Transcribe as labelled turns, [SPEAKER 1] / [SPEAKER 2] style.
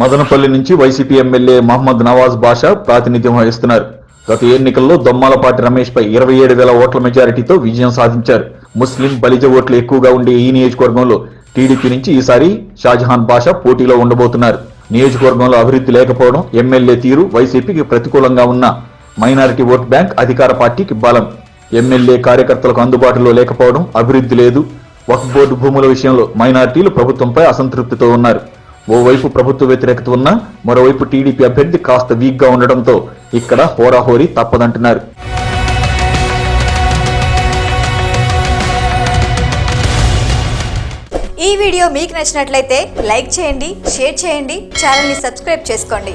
[SPEAKER 1] మదనపల్లి నుంచి వైసీపీ ఎమ్మెల్యే మహమ్మద్ నవాజ్ బాషా ప్రాతినిధ్యం వహిస్తున్నారు. గత ఎన్నికల్లో దొమ్మాలపాటి రమేష్ పై ఇరవై ఏడు వేల ఓట్ల మెజారిటీతో విజయం సాధించారు. ముస్లిం బలిజ ఓట్లు ఎక్కువగా ఉండే ఈ నియోజకవర్గంలో టీడీపీ నుంచి ఈసారి షాజహాన్ బాషా పోటీలో ఉండబోతున్నారు. నియోజకవర్గంలో అభివృద్ధి లేకపోవడం ఎమ్మెల్యే తీరు వైసీపీకి ప్రతికూలంగా ఉన్న మైనారిటీ ఓట్ బ్యాంక్ అధికార పార్టీకి బలం. ఎమ్మెల్యే కార్యకర్తలకు అందుబాటులో లేకపోవడం అభివృద్ధి లేదు. వక్ఫ్ బోర్డు భూముల విషయంలో మైనారిటీలు ప్రభుత్వంపై అసంతృప్తితో ఉన్నారు. ఓవైపు ప్రభుత్వ వ్యతిరేకత ఉన్నా మరోవైపు టీడీపీ అభ్యర్థి కాస్త వీక్గా ఉండడంతో ఇక్కడ హోరాహోరీ తప్పదంటున్నారు.
[SPEAKER 2] ఈ వీడియో మీకు నచ్చినట్లయితే లైక్ చేయండి షేర్ చేయండి ఛానల్ని సబ్స్క్రైబ్ చేసుకోండి.